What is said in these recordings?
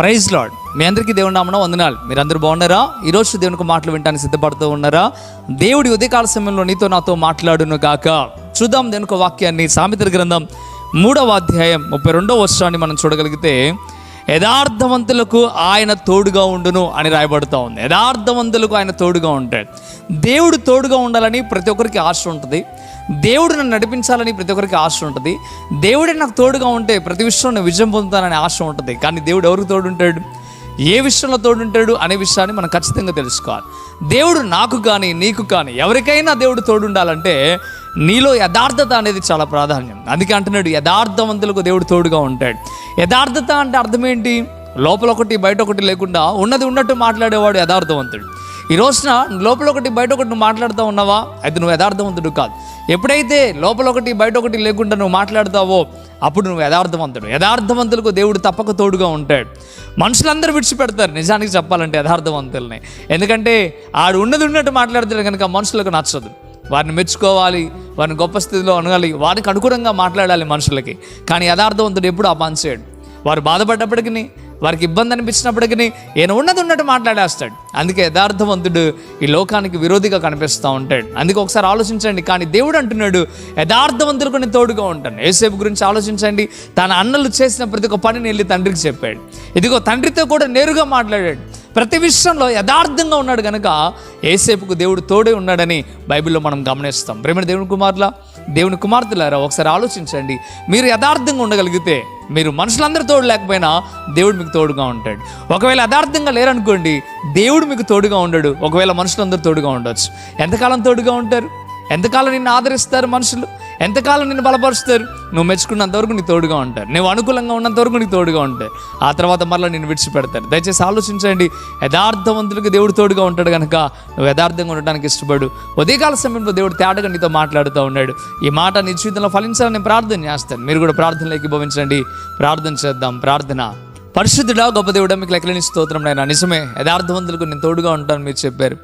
Praise lord. మీ అందరికీ దేవుని నామన వందనాలు. మీరు అందరూ బాగున్నారా? ఈరోజు దేవునికి మాటలు వినడానికి సిద్ధపడుతూ ఉన్నారా? దేవుడి ఉదయకాల సమయంలో నీతో నాతో మాట్లాడును గాక. చూద్దాం దేవునికి వాక్యాన్ని సామెతల గ్రంథం మూడవ అధ్యాయం ముప్పై రెండవ వర్షాన్ని మనం చూడగలిగితే యథార్థవంతులకు ఆయన తోడుగా ఉండును అని రాయబడుతూ ఉంది. యథార్థవంతులకు ఆయన తోడుగా ఉంటాడు దేవుడు తోడుగా ఉండాలని ప్రతి ఒక్కరికి ఆశ ఉంటుంది. దేవుడు నన్ను నడిపించాలని ప్రతి ఒక్కరికి ఆశ ఉంటుంది. దేవుడే నాకు తోడుగా ఉంటే ప్రతి విషయంలో నేను విజయం పొందుతానని ఆశ ఉంటుంది. కానీ దేవుడు ఎవరికి తోడుంటాడు? ఏ విషయంలో తోడుంటాడు అనే విషయాన్ని మనం ఖచ్చితంగా తెలుసుకోవాలి. దేవుడు నాకు కానీ నీకు కానీ ఎవరికైనా దేవుడు తోడుండాలంటే నీలో యథార్థత అనేది చాలా ప్రాధాన్యం. అందుకే అంటున్నాడు యథార్థవంతులకు దేవుడు తోడుగా ఉంటాడు. యథార్థత అంటే అర్థం ఏంటి? లోపల ఒకటి బయట ఒకటి లేకుండా ఉన్నది ఉన్నట్టు మాట్లాడేవాడు యథార్థవంతుడు. ఈ రోజున లోపల ఒకటి బయట ఒకటి నువ్వు మాట్లాడుతూ ఉన్నావా? అయితే నువ్వు యథార్థవంతుడు కాదు. ఎప్పుడైతే లోపల ఒకటి బయట ఒకటి లేకుండా నువ్వు మాట్లాడతావో అప్పుడు నువ్వు యథార్థవంతుడు. యథార్థవంతులకు దేవుడు తప్పక తోడుగా ఉంటాడు. మనుషులందరూ విడిచిపెడతారు. నిజానికి చెప్పాలంటే యథార్థవంతుల్ని. ఎందుకంటే ఆడు ఉన్నది ఉన్నట్టు మాట్లాడితే కనుక మనుషులకు నచ్చదు. వారిని మెచ్చుకోవాలి వారిని గొప్ప స్థితిలో అనగాలి వారికి అనుకూలంగా మాట్లాడాలి మనుషులకి. కానీ యథార్థవంతుడు ఎప్పుడు ఆ పని చేయడు వారు బాధపడ్డప్పటికీ వారికి ఇబ్బంది అనిపించినప్పటికీ ఈయన ఉన్నది ఉన్నట్టు మాట్లాడేస్తాడు. అందుకే యథార్థవంతుడు ఈ లోకానికి విరోధిగా కనిపిస్తూ ఉంటాడు. అందుకే ఒకసారి ఆలోచించండి కానీ దేవుడు అంటున్నాడు యథార్థవంతులకు నేను తోడుగా ఉంటాను. ఏసేపు గురించి ఆలోచించండి తన అన్నలు చేసిన ప్రతి ఒక్క పనిని వెళ్ళి తండ్రికి చెప్పాడు. ఇదిగో తండ్రితో కూడా నేరుగా మాట్లాడాడు. ప్రతి విషయంలో యథార్థంగా ఉన్నాడు కనుక ఏసేపుకు దేవుడు తోడే ఉన్నాడని బైబిల్లో మనం గమనిస్తాం. ప్రేమ దేవుని కుమారుల దేవుని కుమార్తెలారా ఒకసారి ఆలోచించండి. మీరు యథార్థంగా ఉండగలిగితే మీరు మనుషులందరూ తోడు లేకపోయినా దేవుడు మీకు తోడుగా ఉంటాడు. ఒకవేళ యథార్థంగా లేరనుకోండి దేవుడు మీకు తోడుగా ఉండడు. ఒకవేళ మనుషులందరూ తోడుగా ఉండొచ్చు. ఎంతకాలం తోడుగా ఉంటారు? ఎంతకాలం నిన్ను ఆదరిస్తారు మనుషులు? ఎంతకాలం నిన్ను బలపరుస్తారు? నువ్వు మెచ్చుకున్నంత వరకు నీ తోడుగా ఉంటారు. నువ్వు అనుకూలంగా ఉన్నంత వరకు నీకు తోడుగా ఉంటాయి ఆ తర్వాత మరలా నిన్ను విడిచిపెడతారు. దయచేసి ఆలోచించండి. యథార్థవంతులకు దేవుడు తోడుగా ఉంటాడు కనుక నువ్వు యథార్థంగా ఉండడానికి ఇష్టపడు. ఉదయకాల సమయంలో దేవుడు తేటగా నీతో మాట్లాడుతూ ఉన్నాడు. ఈ మాట నీ జీవితంలో ఫలించాలని నేను ప్రార్థన చేస్తాను. మీరు కూడా ప్రార్థనలోకి భవించండి. ప్రార్థన చేద్దాం. ప్రార్థన. పరిశుద్ధుడా గొప్ప దేవుడా మీకు లెక్కలేని స్తోత్రం నాయన. నిజమే యథార్థవంతులకు నేను తోడుగా ఉంటాను మీరు చెప్పారు.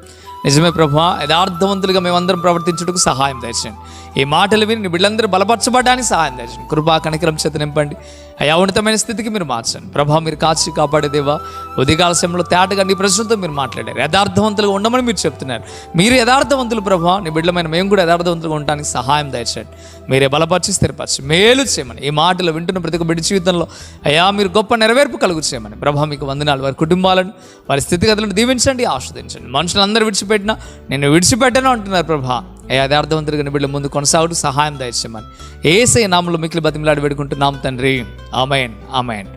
నిజమే ప్రభా యథార్థవంతులుగా మేమందరం ప్రవర్తించుటకు సహాయం దయచండి ఈ మాటలు విని నీ బిడ్డలందరూ బలపరచబడడానికి సహాయం దయచండి కృపా కనికరం చేత నింపండి. అయా ఉన్నతమైన స్థితికి మీరు మార్చండి. ప్రభా మీరు కాచి కాపాడేదేవా ఉదయకాల సమయంలో తేటగా నీ ప్రశ్నతో మీరు మాట్లాడారు. యథార్థవంతులుగా ఉండమని మీరు చెప్తున్నారు. మీరు యథార్థవంతులు ప్రభా నీ బిడ్డలమైన మేము కూడా యథార్థవంతులుగా ఉండడానికి సహాయం దయచండి మీరే బలపరిచి స్థిరపరిచి మేలు చేయమని ఈ మాటలు వింటున్న ప్రతి ఒక్క బిడ్డ జీవితంలో అయా మీరు గొప్ప నెరవేర్పు కలుగు చేయమని. ప్రభా మీకు వందనాలు. వారి కుటుంబాలను వారి స్థితిగతులను దీవించండి ఆస్వాదించండి. మనుషులందరూ విడిచి విడిచిపెట్టినా? నేను విడిచిపెట్టను అంటున్నారు ప్రభా. అయ్యా యథార్థవంతులుగా బిడ్డ ముందు కొనసాగుతూ సహాయం దయచేయమని. ఏసై నామంలో మిక్కిలి బతిమిలాడు పెడుకుంటున్నాం తండ్రి. Amen amen.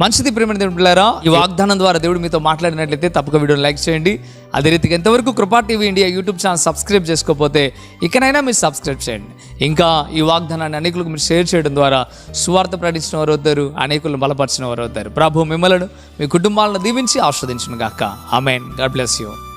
మంచిది ప్రేమ దేవుడు ఈ వాగ్దానం ద్వారా దేవుడు మీతో మాట్లాడినట్లయితే తప్పక వీడియోని లైక్ చేయండి. అదే రీతిగా ఎంతవరకు Krupa TV India YouTube channel subscribe చేసుకోకపోతే ఇకనైనా మీరు సబ్స్క్రైబ్ చేయండి. ఇంకా ఈ వాగ్దానాన్ని అనేకులకు మీరు షేర్ చేయడం ద్వారా సువార్త ప్రకటించిన వారు అవుతారు అనేకులను బలపరిచిన వారు అవుతారు. ప్రభు మిమ్మలను మీ కుటుంబాలను దీవించి ఆస్వాదించిన గాక ఆమెన్. God bless you.